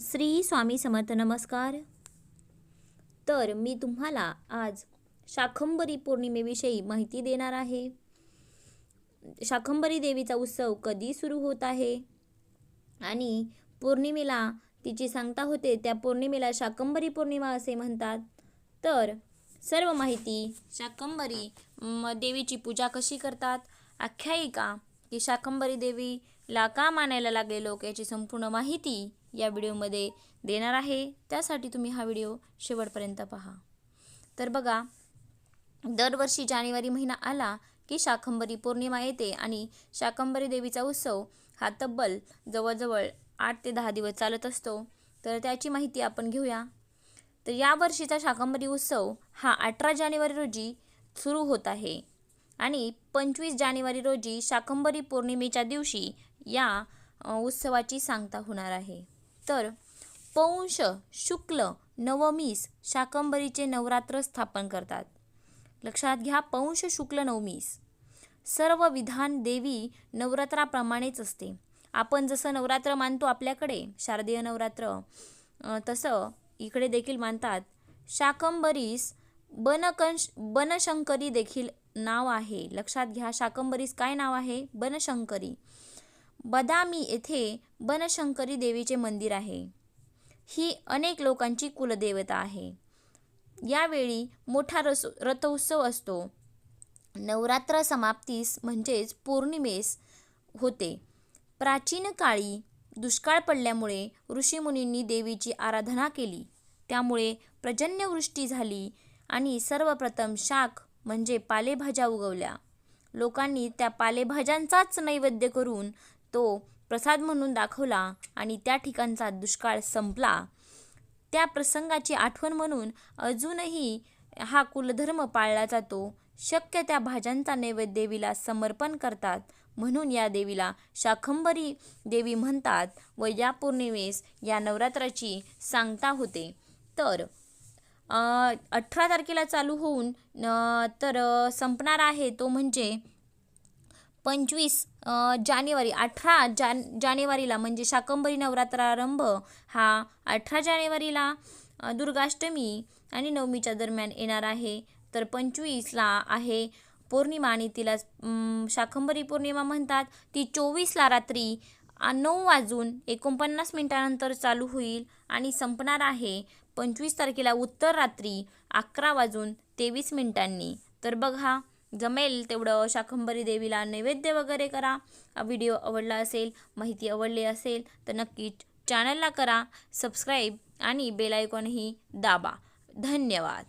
श्री स्वामी समर्थ नमस्कार. तर मी तुम्हाला आज शाकंबरी पौर्णिमेविषयी माहिती देणार आहे. शाकंबरी देवीचा उत्सव कधी सुरू होत आहे? आणि पौर्णिमेला तिची सांगता होते त्या पौर्णिमेला शाकंबरी पौर्णिमा असे म्हणतात. तर सर्व माहिती शाकंबरी म, देवीची पूजा कशी करतात? आख्यायिका की शाकंबरी देवीला का मानायला लागले लोक? याची संपूर्ण माहिती या व्हिडिओमध्ये देणार आहे. त्यासाठी तुम्ही हा व्हिडिओ शेवटपर्यंत पहा. तर बघा दरवर्षी जानेवारी महिना आला की शाकंबरी पौर्णिमा येते आणि शाकंबरी देवीचा उत्सव हा तब्बल जवळजवळ आठ ते दहा दिवस चालत असतो. तर त्याची माहिती आपण घेऊया. तर या वर्षीचा शाकंबरी उत्सव हा अठरा जानेवारी रोजी सुरू होत आहे आणि पंचवीस जानेवारी रोजी शाकंबरी पौर्णिमेच्या दिवशी या उत्सवाची सांगता होणार आहे. तर पौंष शुक्ल नवमीस शाकंबरीचे नवरात्र स्थापन करतात. लक्षात घ्या पौंष शुक्ल नवमीस. सर्व विधान देवी नवरात्राप्रमाणेच असते. आपण जसं नवरात्र मानतो आपल्याकडे शारदीय नवरात्र तसं इकडे देखील मानतात. शाकंबरीस बनकंश बनशंकरी देखील नाव आहे. लक्षात घ्या शाकंबरीस काय नाव आहे? बनशंकरी. बदामी येथे बनशंकरी देवीचे मंदिर आहे. ही अनेक लोकांची कुलदेवता आहे. यावेळी मोठा रस रथोत्सव असतो. नवरात्र समाप्तीस म्हणजेच पौर्णिमेस होते. प्राचीन काळी दुष्काळ पडल्यामुळे ऋषीमुनींनी देवीची आराधना केली. त्यामुळे पर्जन्यवृष्टी झाली आणि सर्वप्रथम शाक म्हणजे पालेभाज्या उगवल्या. लोकांनी त्या पालेभाज्यांचाच नैवेद्य करून तो प्रसाद म्हणून दाखवला आणि त्या ठिकाणचा दुष्काळ संपला. त्या प्रसंगाची आठवण म्हणून अजूनही हा कुलधर्म पाळला जातो. शक्य त्या भाज्यांचा नैवेद्य देवीला समर्पण करतात म्हणून या देवीला शाखंबरी देवी म्हणतात व या पौर्णिमेस या नवरात्राची सांगता होते. तर अठरा तारखेला चालू होऊन तर संपणार आहे तो म्हणजे पंचवीस जानेवारी अठरा जान जानेवारीला म्हणजे शाकंबरी नवरात्रारंभ हा अठरा जानेवारीला दुर्गाष्टमी आणि नवमीच्या दरम्यान येणार आहे. तर पंचवीसला आहे पौर्णिमा आणि तिला शाकंभरी शाकंबरी पौर्णिमा म्हणतात. ती चोवीसला रात्री नऊ वाजून एकोणपन्नास मिनिटानंतर चालू होईल आणि संपणार आहे पंचवीस तारखेला उत्तर रात्री अकरा वाजून तेवीस मिनिटांनी. तर बघा जमेल तेवढं शाकंबरी देवीला नैवेद्य वगैरे करा. व्हिडिओ आवडला असेल माहिती आवडली असेल तर नक्कीच चॅनलला करा. सबस्क्राईब आणि बेल आयकॉनही दाबा. धन्यवाद.